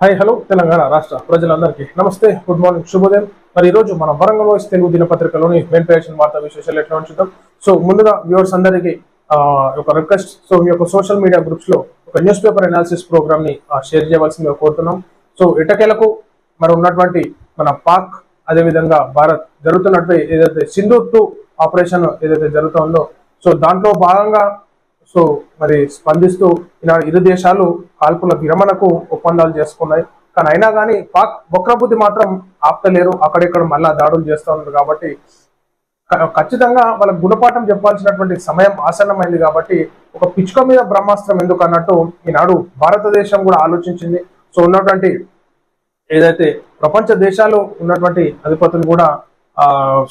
Hi hello Telangana రాష్ట్ర ప్రజలందరికీ నమస్తే గుడ్ మార్నింగ్ శుభోదయం. మరి ఈరోజు మన వరంగల్ వాయిస్ తెలుగు దినపత్రికలోని మెయిన్ పేషన్ వార్తా విశేషాలు ఎట్లా చూద్దాం సో ముందుగా వ్యూవర్స్ అందరికీ ఒక రిక్వెస్ట్ సో మీ యొక్క సోషల్ మీడియా గ్రూప్స్లో ఒక న్యూస్ పేపర్ అనాలిసిస్ ప్రోగ్రామ్ని షేర్ చేయవలసిందిగా కోరుతున్నాం. సో ఇటకేలకు మరి ఉన్నటువంటి మన పాక్ అదేవిధంగా భారత్ జరుగుతున్నటువంటి ఏదైతే సింధు టూ ఆపరేషన్ ఏదైతే జరుగుతుందో సో దాంట్లో భాగంగా సో మరి స్పందిస్తూ ఈనాడు ఇరు దేశాలు కాల్పుల విరమణకు ఒప్పందాలు చేసుకున్నాయి. కానీ అయినా కానీ పాక్ వక్రబుద్ధి మాత్రం ఆపుతలేరు. అక్కడిక్కడ మళ్ళా దాడులు చేస్తూ ఉన్నారు కాబట్టి ఖచ్చితంగా వాళ్ళకు గుణపాఠం చెప్పాల్సినటువంటి సమయం ఆసన్నమైంది కాబట్టి ఒక పిచ్చుక మీద బ్రహ్మాస్త్రం ఎందుకు అన్నట్టు ఈనాడు భారతదేశం కూడా ఆలోచించింది. సో ఉన్నటువంటి ఏదైతే ప్రపంచ దేశాలు ఉన్నటువంటి అధిపతులు కూడా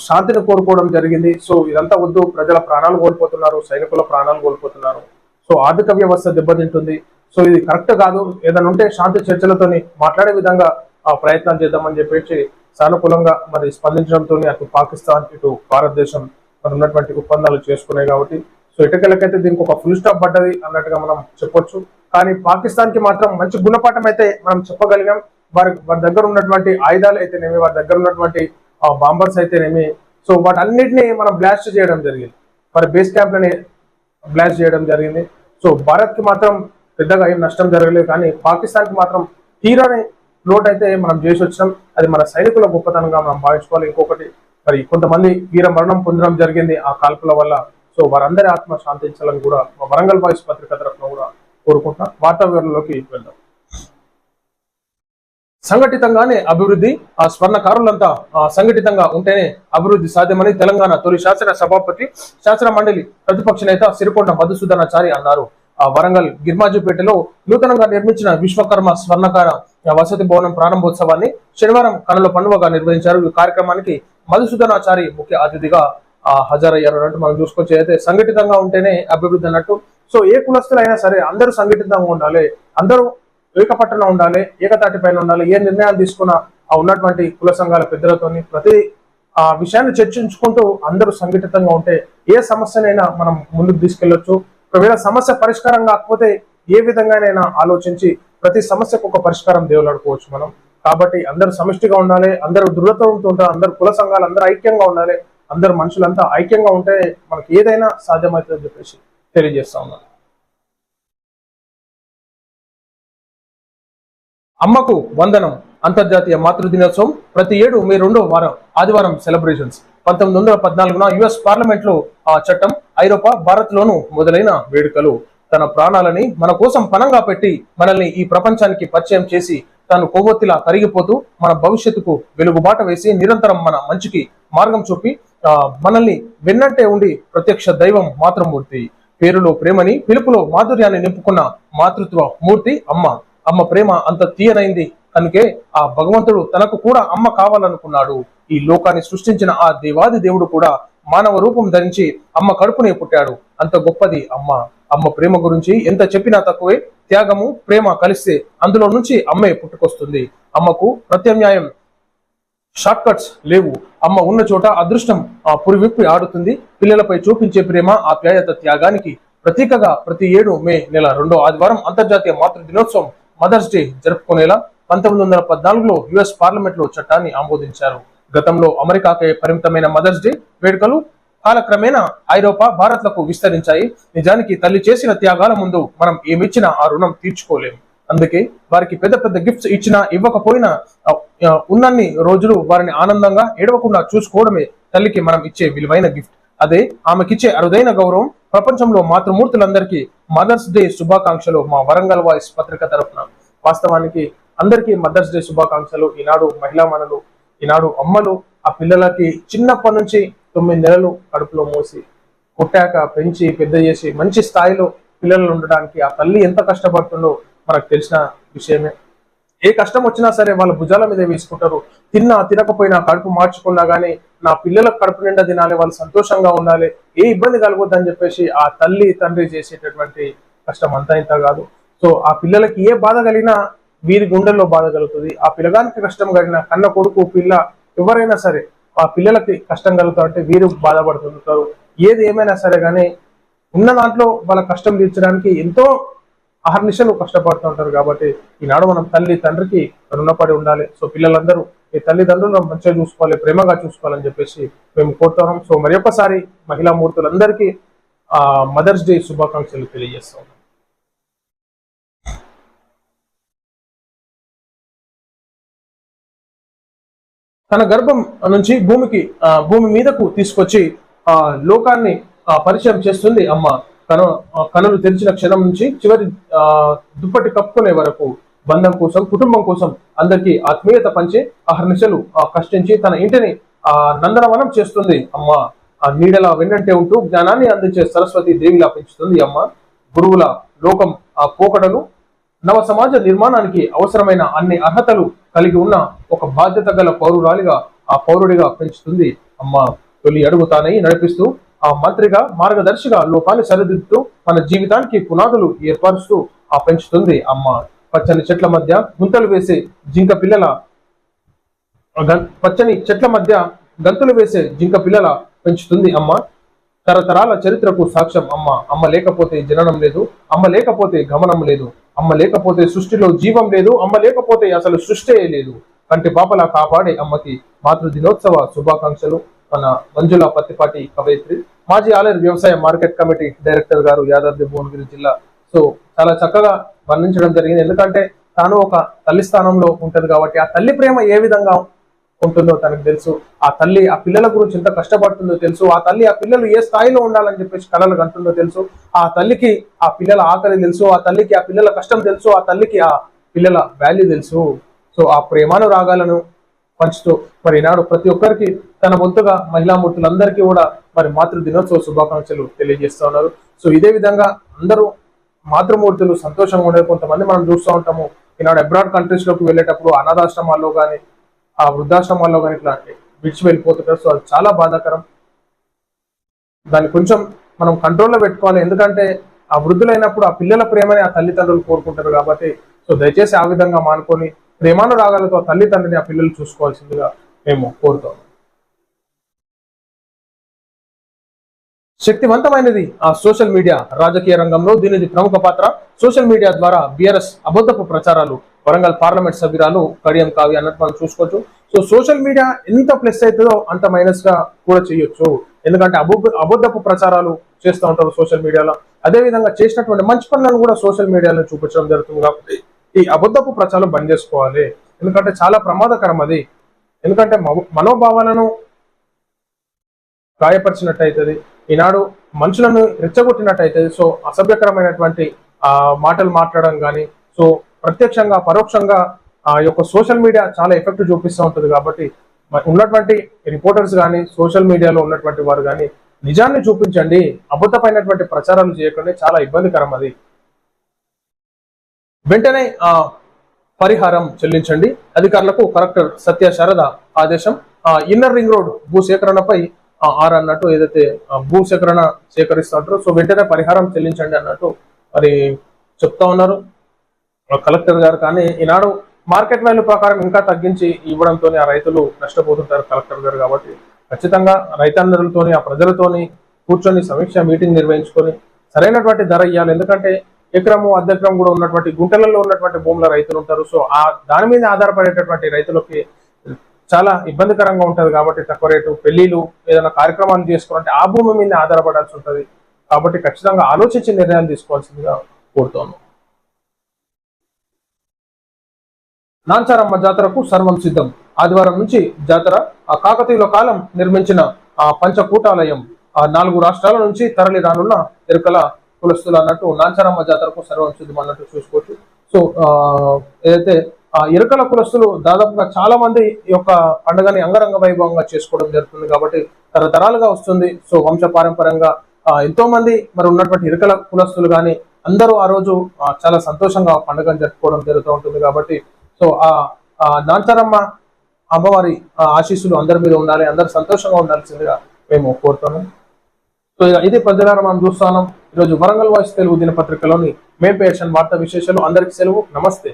శాంతిని కోరుకోవడం జరిగింది. సో ఇదంతా వద్దు. ప్రజల ప్రాణాలు కోల్పోతున్నారు. సైనికుల ప్రాణాలు కోల్పోతున్నారు. సో ఆర్థిక వ్యవస్థ దెబ్బతింటుంది. సో ఇది కరెక్ట్ కాదు. ఏదైనా ఉంటే శాంతి చర్చలతోని మాట్లాడే విధంగా ఆ చేద్దామని చెప్పేసి సానుకూలంగా మరి స్పందించడంతో అటు పాకిస్తాన్ ఇటు భారతదేశం మరి ఉన్నటువంటి ఒప్పందాలు చేసుకున్నాయి కాబట్టి. సో ఇటకెలకైతే దీనికి ఒక ఫుల్ స్టాప్ పడ్డది అన్నట్టుగా మనం చెప్పొచ్చు. కానీ పాకిస్తాన్కి మాత్రం మంచి గుణపాఠం అయితే మనం చెప్పగలిగాం. వారి వారి దగ్గర ఉన్నటువంటి ఆయుధాలు అయితేనేమి వారి దగ్గర ఉన్నటువంటి బాంబర్స్ అయితేనేమి? సో వాటన్నిటిని మనం బ్లాస్ట్ చేయడం జరిగింది. మరి బేస్ క్యాంప్లని బ్లాస్ట్ చేయడం జరిగింది. సో భారత్కి మాత్రం పెద్దగా ఏం నష్టం జరగలేదు. కానీ పాకిస్తాన్కి మాత్రం తీరని లోటు అయితే మనం చేసి వచ్చినాం. అది మన సైనికుల గొప్పతనంగా మనం భావించుకోవాలి. ఇంకొకటి మరి కొంతమంది వీర మరణం పొందడం జరిగింది ఆ కాల్పుల వల్ల. సో వారందరి ఆత్మ శాంతించాలని కూడా వరంగల్ వాయిస్ పత్రిక తరఫున కూడా కోరుకుంటున్నాం. వార్తా వివరంలోకి వెళ్దాం. సంఘటితంగానే అభివృద్ధి ఆ స్వర్ణకారులంతా ఆ, సంఘటితంగా ఉంటేనే అభివృద్ధి సాధ్యమని తెలంగాణ తొలి శాసన సభాపతి శాసన మండలి ప్రతిపక్ష నేత సిరికొండ మధుసూదనాచారి అన్నారు. ఆ వరంగల్ గిర్మాజుపేటలో నూతనంగా నిర్మించిన విశ్వకర్మ స్వర్ణకార వసతి భవనం ప్రారంభోత్సవాన్ని శనివారం కనుల పండుగగా నిర్వహించారు. ఈ కార్యక్రమానికి మధుసూదనాచారి ముఖ్య అతిథిగా ఆ, హాజరయ్యారు. అన్నట్టు మనం చూసుకొచ్చి అయితే సంఘటితంగా ఉంటేనే అభివృద్ధి అన్నట్టు. సో ఏ కులస్తులైనా సరే అందరూ సంఘటితంగా ఉండాలి. అందరూ ఏకపట్టణ ఉండాలి ఏకతాటి పైన ఉండాలి ఏ నిర్ణయాలు తీసుకున్నా ఆ ఉన్నటువంటి కుల సంఘాల పెద్దలతోని ప్రతి ఆ విషయాన్ని చర్చించుకుంటూ అందరూ సంఘటితంగా ఉంటే ఏ సమస్యనైనా మనం ముందుకు తీసుకెళ్ళొచ్చు ఒకవేళ సమస్య పరిష్కారం కాకపోతే ఏ విధంగానైనా ఆలోచించి ప్రతి సమస్యకు ఒక పరిష్కారం దేవులాడుకోవచ్చు మనం. కాబట్టి అందరూ సమిష్టిగా ఉండాలి అందరూ దృఢతో ఉంటారు అందరు కుల సంఘాలు అందరూ ఐక్యంగా ఉండాలి అందరు మనుషులంతా ఐక్యంగా ఉంటే మనకి ఏదైనా సాధ్యమవుతుందని చెప్పేసి తెలియజేస్తా ఉన్నాను. అమ్మకు వందనం. అంతర్జాతీయ మాతృ దినోత్సవం ప్రతి ఏడు మే రెండో వారం ఆదివారం సెలబ్రేషన్స్. పంతొమ్మిది వందల పద్నాలుగున యుఎస్ పార్లమెంట్లో ఆ చట్టం ఐరోపా భారత్ లోను మొదలైన వేడుకలు. తన ప్రాణాలని మన కోసం పణంగా పెట్టి మనల్ని ఈ ప్రపంచానికి పరిచయం చేసి తాను కొవ్వొత్తిలా కరిగిపోతూ మన భవిష్యత్తుకు వెలుగుబాట వేసి నిరంతరం మన మంచికి మార్గం చూపి మనల్ని వెన్నంటే ఉండి ప్రత్యక్ష దైవం మాతృమూర్తి. పేరులో ప్రేమని పిలుపులో మాధుర్యాన్ని నింపుకున్న మాతృత్వ మూర్తి అమ్మ. అమ్మ ప్రేమ అంత తీయనైంది. కనుకే ఆ భగవంతుడు తనకు కూడా అమ్మ కావాలనుకున్నాడు. ఈ లోకాన్ని సృష్టించిన ఆ దేవాది దేవుడు కూడా మానవ రూపం ధరించి అమ్మ కడుపునే పుట్టాడు. అంత గొప్పది అమ్మ. అమ్మ ప్రేమ గురించి ఎంత చెప్పినా తక్కువే. త్యాగము ప్రేమ కలిస్తే అందులో నుంచి అమ్మే పుట్టుకొస్తుంది. అమ్మకు ప్రత్యామ్నాయం షార్ట్ కట్స్ లేవు. అమ్మ ఉన్న చోట అదృష్టం ఆ పురివిప్పి ఆడుతుంది. పిల్లలపై చూపించే ప్రేమ ఆప్యాయత త్యాగానికి ప్రతీకగా ప్రతి ఏడు మే నెల రెండో ఆదివారం అంతర్జాతీయ మాతృ దినోత్సవం మదర్స్ డే జరుపుకునేలా పంతొమ్మిది వందల పద్నాలుగులో యుఎస్ పార్లమెంట్లో చట్టాన్ని ఆమోదించారు. గతంలో అమెరికాకే పరిమితమైన మదర్స్ డే వేడుకలు కాలక్రమేణా ఐరోపా భారత్లకు విస్తరించాయి. నిజానికి తల్లి చేసిన త్యాగాల ముందు మనం ఏమిచ్చినా ఆ రుణం తీర్చుకోలేము. అందుకే వారికి పెద్ద పెద్ద గిఫ్ట్స్ ఇచ్చినా ఇవ్వకపోయినా ఉన్నన్ని రోజులు వారిని ఆనందంగా ఏడవకుండా చూసుకోవడమే తల్లికి మనం ఇచ్చే విలువైన గిఫ్ట్ అదే ఆమెకిచ్చే అరుదైన గౌరవం ప్రపంచంలో మాతృమూర్తులందరికీ మదర్స్ డే శుభాకాంక్షలు మా వరంగల్ వాయిస్ పత్రిక తరఫున వాస్తవానికి అందరికీ మదర్స్ డే శుభాకాంక్షలు. ఈనాడు మహిళా మనులు ఈనాడు అమ్మలు ఆ పిల్లలకి చిన్నప్పటి నుంచి తొమ్మిది నెలలు కడుపులో మోసి పుట్టాక పెంచి పెద్ద చేసి మంచి స్థాయిలో పిల్లలు ఉండడానికి ఆ తల్లి ఎంత కష్టపడుతుందో మనకు తెలిసిన విషయమే. ఏ కష్టం వచ్చినా సరే వాళ్ళ భుజాల మీద వేసుకుంటారు. తిన్నా తినకపోయినా కడుపు మార్చుకున్నా కానీ నా పిల్లలకు కడుపు నిండా తినాలి వాళ్ళు సంతోషంగా ఉండాలి ఏ ఇబ్బంది కలగొద్దని చెప్పేసి ఆ తల్లి తండ్రి చేసేటటువంటి కష్టం అంతా ఇంత కాదు. సో ఆ పిల్లలకి ఏ బాధ కలిగినా వీరి గుండెల్లో బాధ కలుగుతుంది. ఆ పిల్లగానికి కష్టం కలిగిన కన్న కొడుకు పిల్ల ఎవరైనా సరే ఆ పిల్లలకి కష్టం కలుగుతారంటే వీరు బాధపడుతుంటారు. ఏది ఏమైనా సరే కానీ ఉన్న దాంట్లో వాళ్ళ కష్టం తీర్చడానికి ఎంతో అహర్నిశలు కష్టపడుతూ ఉంటారు కాబట్టి ఈనాడు మనం తల్లి తండ్రికి రుణపడి ఉండాలి. సో పిల్లలందరూ ఈ తల్లిదండ్రులను మంచిగా చూసుకోవాలి ప్రేమగా చూసుకోవాలని చెప్పేసి మేము కోరుతున్నాం. సో మరి ఒకసారి మహిళా మూర్తులందరికీ ఆ మదర్స్ డే శుభాకాంక్షలు తెలియజేస్తాం తన గర్భం నుంచి భూమికి ఆ, భూమి మీదకు తీసుకొచ్చి ఆ లోకాన్ని ఆ, పరిచయం చేస్తుంది అమ్మ. కను కనులు తెరిచిన క్షణం నుంచి చివరి ఆ, దుప్పటి కప్పుకునే వరకు బంధం కోసం కుటుంబం కోసం అందరికీ ఆత్మీయత పంచి అహర్నిశలు ఆ, కష్టించి తన ఇంటిని ఆ నందనవనం చేస్తుంది. అమ్మ ఆ నీడల వెన్నంటే ఉంటూ జ్ఞానాన్ని అందించే సరస్వతి దేవిలా పెంచుతుంది. అమ్మ గురువుల లోకం ఆ పోకడలు నవ సమాజ నిర్మాణానికి అవసరమైన అన్ని అర్హతలు కలిగి ఉన్న ఒక బాధ్యత గల పౌరురాలిగా ఆ పౌరుడిగా పెంచుతుంది. అమ్మ తొలి అడుగు తానై నడిపిస్తూ ఆ మంత్రిగా మార్గదర్శిగా లోకాన్ని సరిదిద్దుతూ మన జీవితానికి పునాదులు ఏర్పరుస్తూ ఆ పెంచుతుంది. అమ్మ పచ్చని చెట్ల మధ్య గుంతలు వేసే జింక పిల్లల పచ్చని చెట్ల మధ్య గంతులు వేసే జింక పిల్లల పెంచుతుంది అమ్మ. తరతరాల చరిత్రకు సాక్ష్యం అమ్మ. అమ్మ లేకపోతే జననం లేదు. అమ్మ లేకపోతే గమనం లేదు. అమ్మ లేకపోతే సృష్టిలో జీవం లేదు. అమ్మ లేకపోతే అసలు సృష్టి లేదు. కంటి పాపలా కాపాడే అమ్మకి మాతృ దినోత్సవ శుభాకాంక్షలు. మన మంజుల పత్తిపాటి కవయిత్రి. మాజీ ఆలయ వ్యవసాయ మార్కెట్ కమిటీ డైరెక్టర్ గారు యాదాద్రి భువనగిరి జిల్లా సో చాలా చక్కగా వర్ణించడం జరిగింది. ఎందుకంటే తాను ఒక తల్లి స్థానంలో ఉంటుంది కాబట్టి ఆ తల్లి ప్రేమ ఏ విధంగా ఉంటుందో తనకు తెలుసు. ఆ తల్లి ఆ పిల్లల గురించి ఎంత కష్టపడుతుందో తెలుసు. ఆ తల్లి ఆ పిల్లలు ఏ స్థాయిలో ఉండాలని చెప్పేసి కళలు కంటుందో తెలుసు. ఆ తల్లికి ఆ పిల్లల ఆకలి తెలుసు. ఆ తల్లికి ఆ పిల్లల కష్టం తెలుసు. ఆ తల్లికి ఆ పిల్లల వాల్యూ తెలుసు. సో ఆ ప్రేమానురాగాలను పంచుతూ మరి ఈనాడు ప్రతి ఒక్కరికి తన వంతుగా మహిళామూర్తులందరికీ కూడా మరి మాతృ దినోత్సవ శుభాకాంక్షలు తెలియజేస్తూ ఉన్నారు. సో ఇదే విధంగా అందరూ మాతృమూర్తులు సంతోషంగా ఉండే కొంతమంది మనం చూస్తూ ఉంటాము ఈనాడు అబ్రాడ్ కంట్రీస్లోకి వెళ్ళేటప్పుడు అనాథాశ్రమాల్లో కానీ ఆ వృద్ధాశ్రమాల్లో కానీ ఇట్లాంటి విడిచి వెళ్ళిపోతుంటారు. సో అది చాలా బాధాకరం. దాన్ని కొంచెం మనం కంట్రోల్లో పెట్టుకోవాలి. ఎందుకంటే ఆ వృద్ధులైనప్పుడు ఆ పిల్లల ప్రేమని ఆ తల్లిదండ్రులు కోరుకుంటారు కాబట్టి సో దయచేసి ఆ విధంగా మానుకొని ప్రేమానురాగాలతో ఆ తల్లిదండ్రిని ఆ పిల్లలు చూసుకోవాల్సిందిగా మేము కోరుతాము శక్తివంతమైనది ఆ సోషల్ మీడియా రాజకీయ రంగంలో దీనిది ప్రముఖ పాత్ర. సోషల్ మీడియా ద్వారా బిఆర్ఎస్ అబద్ధపు ప్రచారాలు వరంగల్ పార్లమెంట్ సభ్యురాలు కడియం కావి అన్నట్టు మనం చూసుకోవచ్చు. సో సోషల్ మీడియా ఎంత ప్లస్ అవుతుందో అంత మైనస్గా కూడా చేయొచ్చు. ఎందుకంటే అబద్ధపు ప్రచారాలు చేస్తూ ఉంటారు సోషల్ మీడియాలో. అదే విధంగా చేసినటువంటి మంచి పనులను కూడా సోషల్ మీడియాలో చూపించడం జరుగుతుంది కాబట్టి ఈ అబద్ధపు ప్రచారం బంద్ చేసుకోవాలి. ఎందుకంటే చాలా ప్రమాదకరం అది ఎందుకంటే మనోభావాలను గాయపరిచినట్టు అవుతుంది ఈనాడు మనుషులను రెచ్చగొట్టినట్టయితే సో అసభ్యకరమైనటువంటి ఆ మాటలు మాట్లాడడం కానీ సో ప్రత్యక్షంగా పరోక్షంగా ఆ యొక్క సోషల్ మీడియా చాలా ఎఫెక్ట్ చూపిస్తూ ఉంటుంది కాబట్టి ఉన్నటువంటి రిపోర్టర్స్ కానీ సోషల్ మీడియాలో ఉన్నటువంటి వారు కానీ నిజాన్ని చూపించండి అబద్ధమైనటువంటి ప్రచారాలు చేయకుండా చాలా ఇబ్బందికరం అది. వెంటనే ఆ పరిహారం చెల్లించండి. అధికారులకు కలెక్టర్ సత్య శారద ఆదేశం. ఆ ఇన్నర్ రింగ్ రోడ్ భూ సేకరణపై ఆర్ అన్నట్టు ఏదైతే భూ సేకరణ సేకరిస్తుంటారో సో వెంటనే పరిహారం చెల్లించండి అన్నట్టు మరి చెప్తా ఉన్నారు. కలెక్టర్ గారు కానీ ఈనాడు మార్కెట్ వాల్యూ ప్రకారం ఇంకా తగ్గించి ఇవ్వడంతో ఆ రైతులు నష్టపోతుంటారు కలెక్టర్ గారు కాబట్టి ఖచ్చితంగా రైతన్నరులతోని ఆ ప్రజలతోని కూర్చొని సమీక్ష మీటింగ్ నిర్వహించుకొని సరైనటువంటి ధర ఇవ్వాలి ఎందుకంటే ఎకరము అర్ధెకరం కూడా ఉన్నటువంటి గుంటలలో ఉన్నటువంటి భూముల రైతులు ఉంటారు సో ఆ దాని మీద ఆధారపడేటటువంటి రైతులకి చాలా ఇబ్బందికరంగా ఉంటుంది కాబట్టి తక్కువ రేటు పెళ్ళిలు ఏదైనా కార్యక్రమాలు చేసుకోవాలంటే ఆ భూమి మీద ఆధారపడాల్సి ఉంటుంది. కాబట్టి ఖచ్చితంగా ఆలోచించి నిర్ణయాలు తీసుకోవాల్సిందిగా కోరుతాను నాంచారమ్మ జాతరకు సర్వం సిద్ధం. ఆదివారం నుంచి జాతర ఆ కాకతీయుల కాలం నిర్మించిన ఆ పంచకూటాలయం ఆ నాలుగు రాష్ట్రాల నుంచి తరలి రానున్న ఎరుకల కులస్తులు అన్నట్టు నాంచారమ్మ జాతరకు సర్వం సిద్ధం అన్నట్టు చూసుకోవచ్చు. సో ఆ ఏదైతే ఆ ఎరుకల కులస్తులు దాదాపుగా చాలా మంది ఈ యొక్క పండుగని అంగరంగ వైభవంగా చేసుకోవడం జరుగుతుంది కాబట్టి తరతరాలుగా వస్తుంది. సో వంశ పారంపరంగా ఎంతో మంది మరి ఉన్నటువంటి ఇరుకల కులస్తులు కానీ అందరూ ఆ రోజు చాలా సంతోషంగా పండుగను జరుపుకోవడం జరుగుతూ ఉంటుంది కాబట్టి సో ఆ ఆ అమ్మవారి ఆ ఆశీస్సులు అందరి మీద ఉండాలి అందరు సంతోషంగా ఉండాల్సిందిగా మేము కోరుతున్నాం. సో ఇక ఇది ప్రజలారా మనం చూస్తున్నాం ఈరోజు వరంగల్ వాయిస్ తెలుగు దినపత్రికలోని మేం పేషన్ వార్తా విశేషాలు. అందరికి సెలవు. నమస్తే.